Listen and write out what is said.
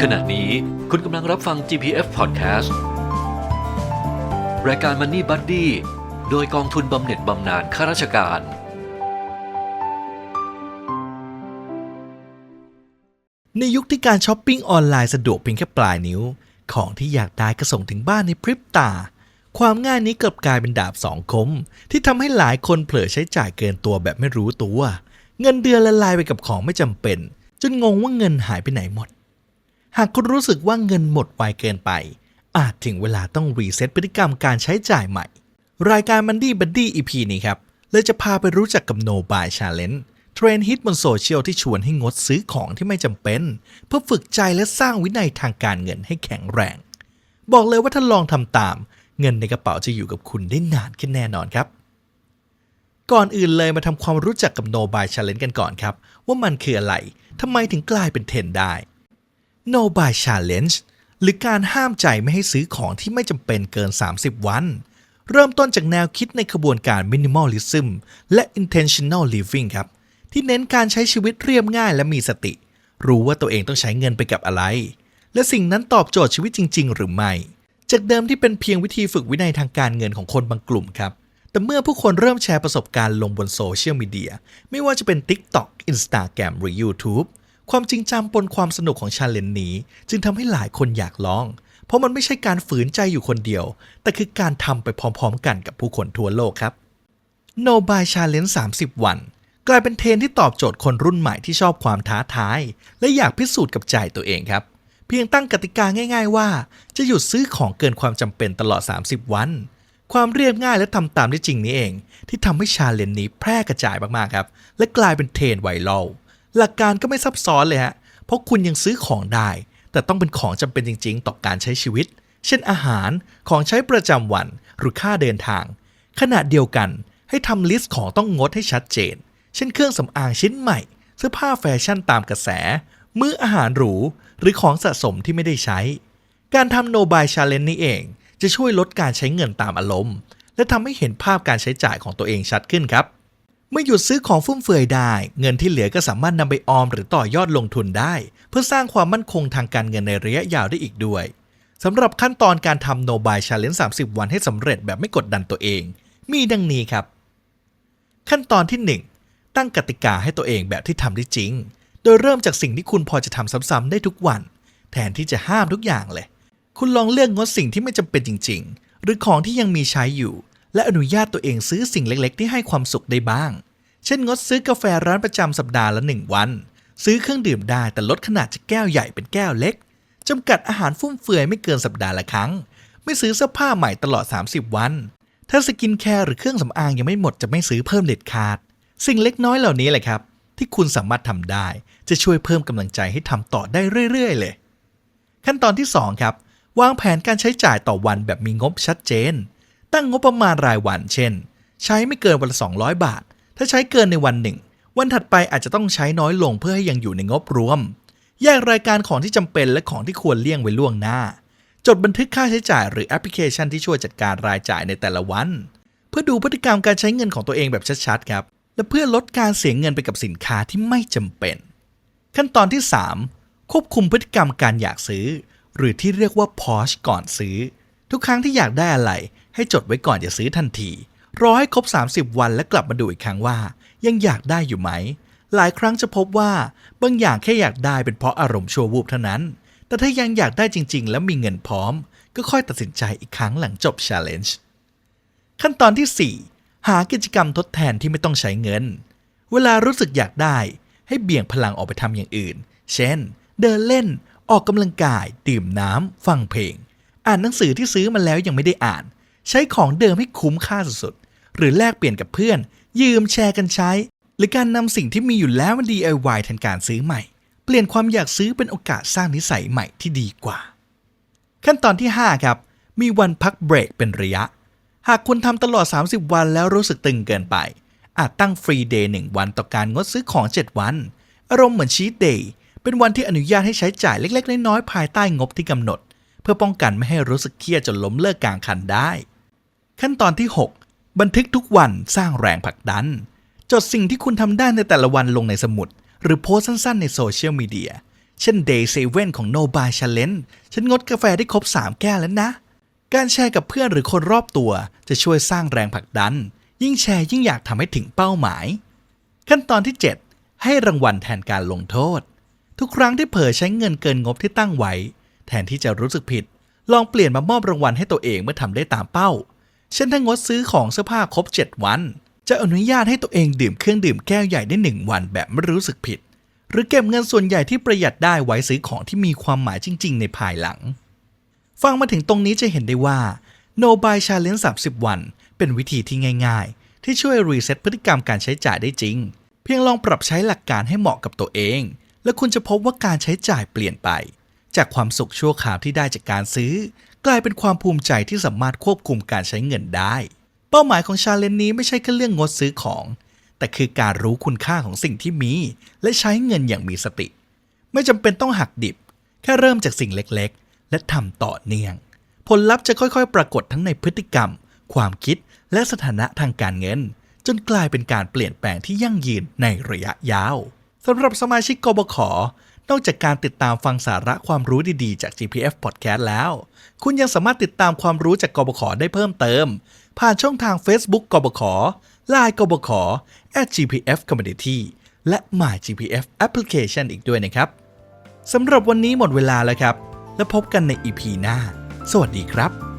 ขณะนี้คุณกำลังรับฟัง GPF Podcast รายการ Money Buddy โดยกองทุนบำเหน็จบำนาญข้าราชการ ในยุคที่การช้อปปิ้งออนไลน์สะดวกเพียงแค่ปลายนิ้ว ของที่อยากได้ก็ส่งถึงบ้านในพริบตา ความง่ายนี้กลับกลายเป็นดาบสองคม ที่ทำให้หลายคนเผลอใช้จ่ายเกินตัวแบบไม่รู้ตัว เงินเดือนละลายไปกับของไม่จำเป็น จนงงว่าเงินหายไปไหนหมด หากคุณรู้สึกว่าเงินหมดไวเกินไป อาจถึงเวลาต้องรีเซ็ตพฤติกรรมการใช้จ่ายใหม่ รายการ Money Buddy EP นี้ครับเลยจะพาไปรู้จักกับ No Buy Challenge เทรนด์ฮิตบนโซเชียลที่ชวนให้งดซื้อของที่ไม่จำเป็น เพื่อฝึกใจและสร้างวินัยทางการเงินให้แข็งแรง บอกเลยว่าถ้าลองทำตาม เงินในกระเป๋าจะอยู่กับคุณได้นานขึ้นแน่นอนครับ ก่อนอื่นเลยมาทำความรู้จักกับ No Buy Challenge กันก่อนครับ ว่ามันคืออะไรทำไมถึงกลายเป็นเทรนด์ได้ No Buy Challenge หรือการห้ามใจไม่ให้ซื้อของที่ไม่จำเป็นเกิน 30 วัน เริ่มต้นจากแนวคิดในขบวนการ Minimalism และ Intentional Living ครับ ที่เน้นการใช้ชีวิตเรียบง่ายและมีสติ รู้ว่าตัวเองต้องใช้เงินไปกับอะไร และสิ่งนั้นตอบโจทย์ชีวิตจริง ๆ หรือไม่ จากเดิมที่เป็นเพียงวิธีฝึกวินัยทางการเงินของคนบางกลุ่มครับแต่เมื่อผู้คนเริ่มแชร์ประสบการณ์ลงบนโซเชียลมีเดียไม่ว่าจะเป็น TikTok Instagram หรือ YouTube ความจริงจังปนความสนุกของชาเลนจ์นี้ จึงทำให้หลายคนอยากลอง เพราะมันไม่ใช่การฝืนใจอยู่คนเดียว แต่คือการทำไปพร้อมๆ กันกับผู้คนทั่วโลกครับ No Buy Challenge 30 วัน กลายเป็นเทรนที่ตอบโจทย์คนรุ่นใหม่ที่ชอบความท้าทาย และอยากพิสูจน์กับใจตัวเองครับ เพียงตั้งกติกาง่าย ๆ ว่า จะหยุดซื้อของเกินความจำเป็นตลอด 30 วันความเรียบง่ายและทำตามได้จริงนี้เอง ที่ทำให้ชาเลนจ์นี้แพร่กระจายมากๆครับ และกลายเป็นเทรนไวรัล หลักการก็ไม่ซับซ้อนเลยฮะ เพราะคุณยังซื้อของได้ แต่ต้องเป็นของจำเป็นจริง ๆ ต่อการใช้ชีวิต เช่นอาหาร ของใช้ประจำวัน หรือค่าเดินทาง ขณะเดียวกันให้ทำลิสต์ของต้องงดให้ชัดเจน เช่นเครื่องสำอางชิ้นใหม่ เสื้อผ้าแฟชั่นตามกระแส มื้ออาหารหรู หรือของสะสมที่ไม่ได้ใช้ การทำโนบายชาเลนจ์นี้เอง จะช่วยลดการใช้เงินตามอารมณ์ และทำให้เห็นภาพการใช้จ่ายของตัวเองชัดขึ้นครับ เมื่อหยุดซื้อของฟุ่มเฟือยได้ เงินที่เหลือก็สามารถนำไปออมหรือต่อยอดลงทุนได้ เพื่อสร้างความมั่นคงทางการเงินในระยะยาวได้อีกด้วยสำหรับขั้นตอนการทำโนบายชาเลนจ์30 วันให้สำเร็จแบบไม่กดดันตัวเอง มีดังนี้ครับ ขั้นตอนที่ 1 ตั้งกติกาให้ตัวเองแบบที่ทำได้จริง โดยเริ่มจากสิ่งที่คุณพอจะทำซ้ำๆได้ทุกวัน แทนที่จะห้ามทุกอย่างเลย คุณลองเลือกงดสิ่งที่ไม่จำเป็นจริง ๆ หรือของที่ยังมีใช้อยู่ และอนุญาตตัวเองซื้อสิ่งเล็กๆ ที่ให้ความสุขได้บ้าง เช่นงดซื้อกาแฟร้านประจำสัปดาห์ละ1วัน ซื้อเครื่องดื่มได้แต่ลดขนาดจากแก้วใหญ่เป็นแก้วเล็กจำกัดอาหารฟุ่มเฟือยไม่เกินสัปดาห์ละครั้ง ไม่ซื้อเสื้อผ้าใหม่ตลอด 30 วัน ถ้าสกินแคร์หรือเครื่องสำอางยังไม่หมดจะไม่ซื้อเพิ่มเด็ดขาด สิ่งเล็กน้อยเหล่านี้แหละครับ ที่คุณสามารถทำได้ จะช่วยเพิ่มกำลังใจให้ทำต่อได้เรื่อย ๆ เลย ขั้นตอนที่ 2 ครับ วางแผนการใช้จ่ายต่อวันแบบมีงบชัดเจน ตั้งงบประมาณรายวัน เช่น ใช้ไม่เกินวันละ 200 บาท ถ้าใช้เกินในวันหนึ่ง วันถัดไปอาจจะต้องใช้น้อยลงเพื่อให้ยังอยู่ในงบรวม แยกรายการของที่จำเป็นและของที่ควรเลี่ยงไว้ล่วงหน้า จดบันทึกค่าใช้จ่ายหรือแอปพลิเคชันที่ช่วยจัดการรายจ่ายในแต่ละวัน เพื่อดูพฤติกรรมการใช้เงินของตัวเองแบบชัดๆครับและเพื่อลดการเสียเงินไปกับสินค้าที่ไม่จำเป็น ขั้นตอนที่ 3 ควบคุมพฤติกรรมการอยากซื้อ หรือที่เรียกว่า pause ก่อนซื้อ ทุกครั้งที่อยากได้อะไร ให้จดไว้ก่อนอย่าซื้อทันที รอให้ครบ 30 วันแล้วกลับมาดูอีกครั้งว่า ยังอยากได้อยู่ไหม หลายครั้งจะพบว่าบางอย่างแค่อยากได้เป็นเพราะอารมณ์ชั่ววูบเท่านั้น แต่ถ้ายังอยากได้จริง ๆ แล้วมีเงินพร้อม ก็ค่อยตัดสินใจอีกครั้งหลังจบ challenge ขั้นตอนที่ 4 หากิจกรรมทดแทนที่ไม่ต้องใช้เงิน เวลารู้สึกอยากได้ ให้เบี่ยงพลังออกไปทำอย่างอื่น เช่น เดินเล่น ออกกำลังกาย ดื่มน้ำ ฟังเพลง อ่านหนังสือที่ซื้อมาแล้วยังไม่ได้อ่าน ใช้ของเดิมให้คุ้มค่าสุดๆ หรือแลกเปลี่ยนกับเพื่อน ยืมแชร์กันใช้ หรือการนำสิ่งที่มีอยู่แล้วมา DIY แทนการซื้อใหม่ เปลี่ยนความอยากซื้อเป็นโอกาสสร้างนิสัยใหม่ที่ดีกว่า ขั้นตอนที่ 5 ครับ มีวันพักเบรกเป็นระยะ หากคุณทำตลอด 30 วันแล้วรู้สึกตึงเกินไป อาจตั้งฟรีเดย์1วันต่อการงดซื้อของ 7 วัน อารมณ์เหมือนชีตเดย์เป็นวันที่อนุญาตให้ใช้จ่ายเล็ก ๆ น้อยๆภายใต้งบที่กำหนด เพื่อป้องกันไม่ให้รู้สึกเครียดจนล้มเลิกกลางคันได้ ขั้นตอนที่ 6 บันทึกทุกวันสร้างแรงผลักดัน จดสิ่งที่คุณทำได้ในแต่ละวันลงในสมุด หรือโพสต์สั้นๆในโซเชียลมีเดีย เช่น Day 7ของ No Buy Challenge ฉันงดกาแฟได้ครบ 3 แก้วแล้วนะ การแชร์กับเพื่อนหรือคนรอบตัวจะช่วยสร้างแรงผลักดัน ยิ่งแชร์ยิ่งอยากทำให้ถึงเป้าหมาย ขั้นตอนที่ 7 ให้รางวัลแทนการลงโทษ ทุกครั้งที่เผลอใช้เงินเกินงบที่ตั้งไว้ แทนที่จะรู้สึกผิด ลองเปลี่ยนมามอบรางวัลให้ตัวเองเมื่อทำได้ตามเป้า เช่นถ้างดซื้อของเสื้อผ้าครบ 7 วัน จะอนุญาตให้ตัวเองดื่มเครื่องดื่มแก้วใหญ่ได้ 1 วันแบบไม่รู้สึกผิด หรือเก็บเงินส่วนใหญ่ที่ประหยัดได้ไว้ซื้อของที่มีความหมายจริง ๆ ในภายหลัง ฟังมาถึงตรงนี้จะเห็นได้ว่า No Buy Challenge 30 วัน เป็นวิธีที่ง่าย ๆ ที่ช่วยรีเซ็ตพฤติกรรมการใช้จ่ายได้จริง เพียงลองปรับใช้หลักการให้เหมาะกับตัวเอง และคุณจะพบว่าการใช้จ่ายเปลี่ยนไป จากความสุขชั่วคราวที่ได้จากการซื้อ กลายเป็นความภูมิใจที่สามารถควบคุมการใช้เงินได้ เป้าหมายของชาเลนนี้ไม่ใช่แค่เรื่องงดซื้อของ แต่คือการรู้คุณค่าของสิ่งที่มี และใช้เงินอย่างมีสติ ไม่จำเป็นต้องหักดิบ แค่เริ่มจากสิ่งเล็กๆ และทำต่อเนื่อง ผลลัพธ์จะค่อยๆ ปรากฏทั้งในพฤติกรรม ความคิดและสถานะทางการเงิน จนกลายเป็นการเปลี่ยนแปลงที่ยั่งยืนในระยะยาวสำหรับสมาชิกกบข นอกจากการติดตามฟังสาระความรู้ดีๆ จาก GPF Podcast แล้ว คุณยังสามารถติดตามความรู้จากกบขได้เพิ่มเติม ผ่านช่องทาง Facebook กบข Line กบข @gpf community และ My GPF Application อีกด้วยนะครับสำหรับวันนี้หมดเวลาแล้วครับ แล้วพบกันใน EP หน้า สวัสดีครับ